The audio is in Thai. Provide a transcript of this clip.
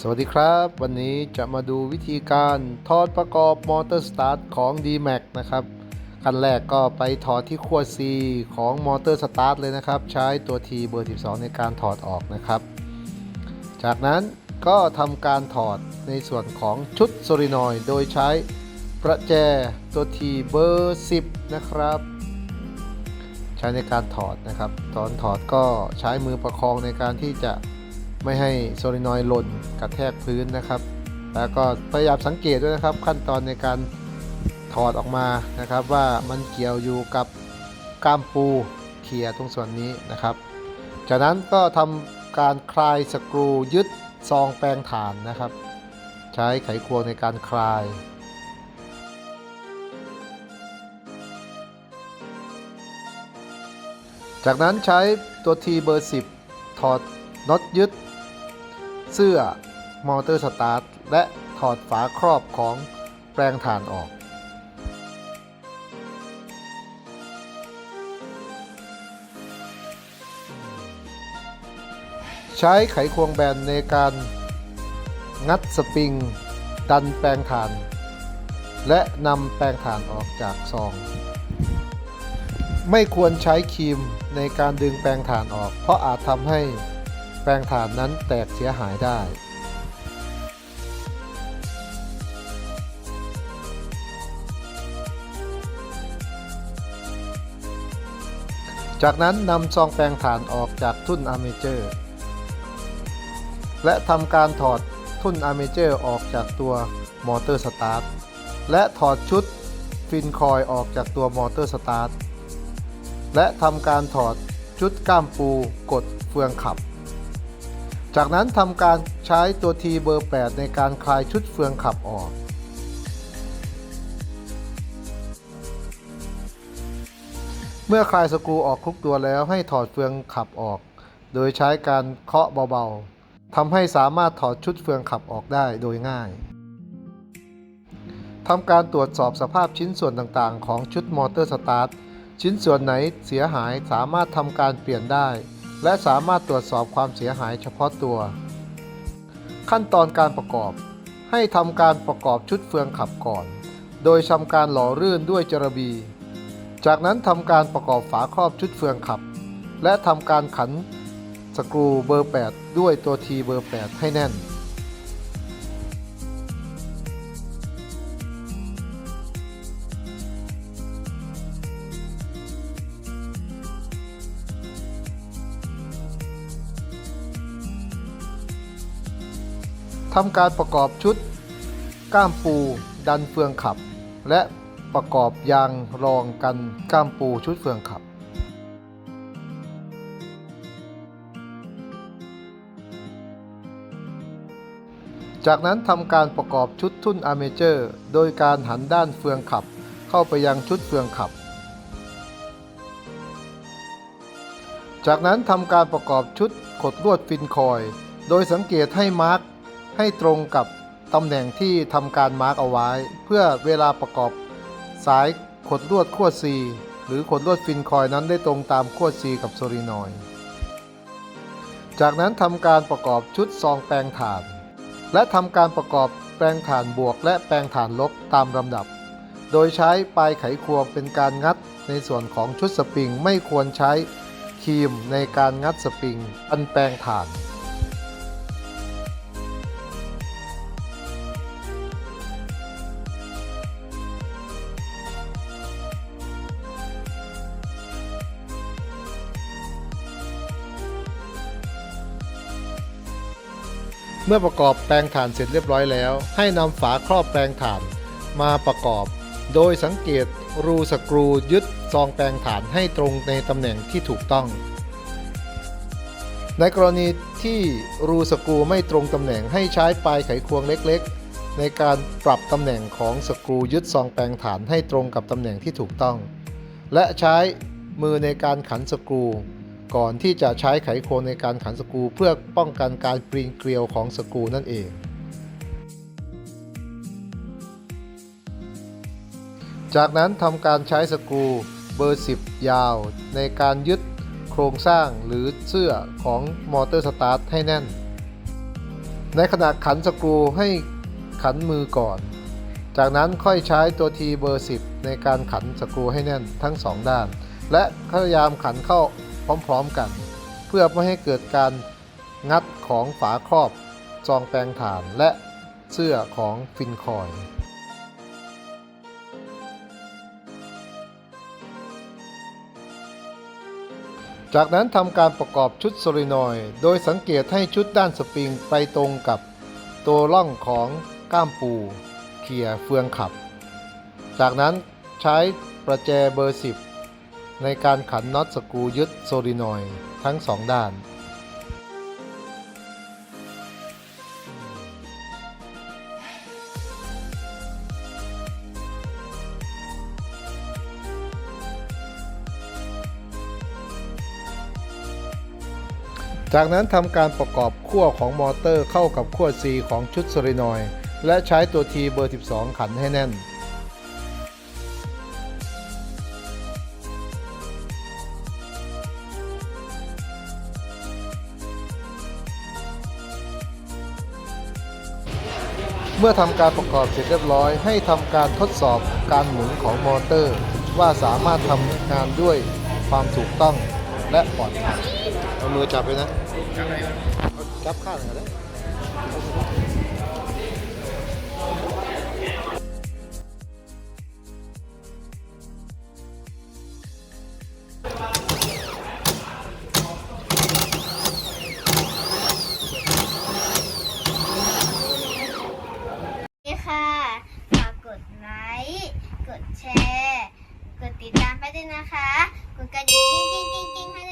สวัสดีครับ วันนี้จะมาดูวิธีการถอดประกอบมอเตอร์สตาร์ทของ D-Max นะครับขั้นแรกก็ไปถอดที่ขั้ว C ของมอเตอร์สตาร์ทเลยนะครับ ใช้ตัว T เบอร์ 12 ในการถอดออกนะครับ จากนั้นก็ทำการถอดในส่วนของชุดโซลินอยด์โดยใช้ประแจตัว T เบอร์ 10 นะครับ ใช้ในการถอดนะครับ ตอนถอดก็ใช้มือประคองในการที่จะ ไม่ให้โซลินอยด์หล่นกระแทกพื้นนะครับ แล้วก็พยายามสังเกตด้วยนะครับ ขั้นตอนในการถอดออกมานะครับ ว่ามันเกี่ยวอยู่กับก้ามปูเคลียตรงส่วนนี้นะครับ จากนั้นก็ทำการคลายสกรูยึดซองแปลงฐานนะครับ ใช้ไขควงในการคลายจากนั้นใช้ตัว T เบอร์ 10 ถอดน็อตยึด เสื้อมอเตอร์สตาร์ทและถอดฝาครอบของแปลงถ่านออก ใช้ไขควงแบนในการงัดสปริง ดันแปลงถ่าน และนำแปลงถ่านออกจากซอง ไม่ควรใช้ครีมในการดึงแปลงถ่านออก เพราะอาจทำให้ แปลงถ่านนั้นแตกเสียหายได้ จากนั้นนำซองแปลงถ่านออกจากทุ่นอาร์เมเจอร์ และทำการถอดทุ่นอาร์เมเจอร์ออกจากตัวมอเตอร์สตาร์ทและถอดชุดฟินคอยล์ออกจากตัวมอเตอร์สตาร์ทและทำการถอดชุดก้ามปูกดเฟืองขับ จากนั้นทำการใช้ตัว T เบอร์ 8 ในการคลายชุดเฟืองขับออก เมื่อคลายสกรูออกทุกตัวแล้วให้ถอดเฟืองขับออก โดยใช้การเคาะเบาๆทำให้สามารถถอดชุดเฟืองขับออกได้โดยง่ายทำการตรวจสอบสภาพชิ้นส่วนต่างๆ ของชุดมอเตอร์สตาร์ทชิ้นส่วนไหนเสียหายสามารถทำการเปลี่ยนได้ และสามารถตรวจสอบความเสียหายเฉพาะตัว ขั้นตอนการประกอบ ให้ทำการประกอบชุดเฟืองขับก่อน โดยทำการหล่อรื่นด้วยจระบี จากนั้นทำการประกอบฝาครอบชุดเฟืองขับ และทำการขันสกรูเบอร์ 8 ด้วยตัวทีเบอร์ 8 ให้แน่น ทำการประกอบชุด ก้ามปูดันเฟืองขับ และประกอบยางรองกันก้ามปูชุดเฟืองขับ จากนั้นทำการประกอบชุดทุ่นอาร์เมเจอร์ โดยการหันด้านเฟืองขับ เข้าไปยังชุดเฟืองขับ จากนั้นทำการประกอบชุดขดลวดฟินคอยล์โดยสังเกตให้มาร์ก ให้ตรงกับตำแหน่งที่ทำการมาร์กเอาไว้ เพื่อเวลาประกอบสายขดลวดขั้ว C หรือขดลวดฟินคอยล์นั้นได้ตรงตามขั้ว C กับโซลินอยจากนั้นทำการประกอบชุดซองแปลงถ่าน และทำการประกอบแปลงถ่านบวกและแปลงถ่านลบตามลำดับ โดยใช้ปลายไขควงเป็นการงัดในส่วนของชุดสปริงไม่ควรใช้ครีมในการงัดสปริงอันแปลงถ่าน เมื่อประกอบแปลงถ่านเสร็จเรียบร้อยแล้ว ให้นำฝาครอบแปลงถ่านมาประกอบ โดยสังเกตรูสกรูยึดซองแปลงถ่านให้ตรงในตำแหน่งที่ถูกต้อง ในกรณีที่รูสกรูไม่ตรงตำแหน่งให้ใช้ปลายไขควงเล็กๆ ในการปรับตำแหน่งของสกรูยึดซองแปลงถ่านให้ตรงกับตำแหน่งที่ถูกต้อง และใช้มือในการขันสกรู ก่อนที่จะใช้ไขควงในการขันสกรูเพื่อป้องกันการปริงเกลียวของสกรูนั่นเอง จากนั้นทำการใช้สกรูเบอร์ 10 ยาว ในการยึดโครงสร้างหรือเสื้อของมอเตอร์สตาร์ทให้แน่น ในขณะขันสกรูให้ขันมือก่อน จากนั้นค่อยใช้ตัวทีเบอร์ 10 ในการขันสกรูให้แน่นทั้งสองด้าน และพยายามขันเข้า พร้อมๆกัน เพื่อไม่ให้เกิดการงัดของฝาครอบซองแปลงถ่านและเสื้อของฟินคอยจากนั้นทำการประกอบชุดโซลินอยด์โดยสังเกตให้ชุดด้านสปริงไปตรงกับตัวร่องของก้ามปูเขี่ยเฟืองขับ จากนั้นใช้ประแจเบอร์ 10 ในการขันน็อตสกูยึดโซลินอยทั้งสองด้าน จากนั้นทำการประกอบขั้วของมอเตอร์เข้ากับขั้ว C ของชุดโซลินอยและใช้ตัว T เบอร์ 12 ขันให้แน่น เมื่อทำการประกอบเสร็จเรียบร้อย ให้ทำการทดสอบการหมุนของมอเตอร์ ว่าสามารถทำงานด้วยความถูกต้องและปลอดภัยเอามือจับเลยนะจับข้างกันแล้วนี่ ค์ กดแชร์ กดติดตามไปด้วยนะคะ กดกระดิ่งกิ้งกิ้งกิ้งกิ้งให้